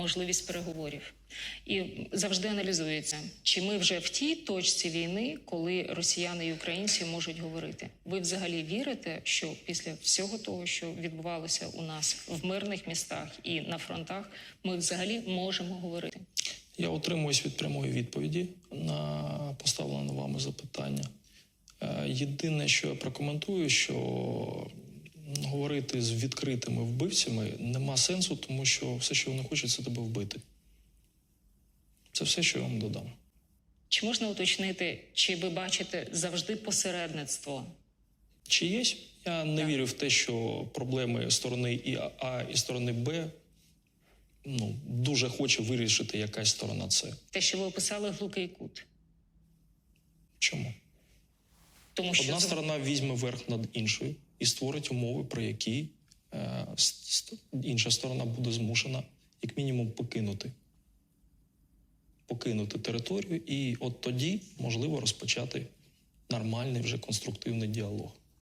можливість переговорів. І завжди аналізується, чи ми вже в тій точці війни, коли росіяни і українці можуть говорити. Ви взагалі вірите, що після всього того, що відбувалося у нас в мирних містах і на фронтах, ми взагалі можемо говорити? Я утримуюсь від прямої відповіді на поставлене вами запитання. Е, Єдине, що я прокоментую, що говорити з відкритими вбивцями нема сенсу, тому що все, що вони хочуть, це тебе вбити. Це все, що я вам додам. Чи можна уточнити, чи ви бачите завжди посередництво? Чи є? Я не Так. вірю в те, що проблеми сторони і А і сторони Б ну, дуже хоче вирішити якась сторона С. Те, що ви описали глухий кут, Чому? Тому що Одна сторона візьме верх над іншою і створить умови, про які е, інша сторона буде змушена, як мінімум, покинути. Покинути територію, і от тоді можливо розпочати нормальний вже конструктивний діалог.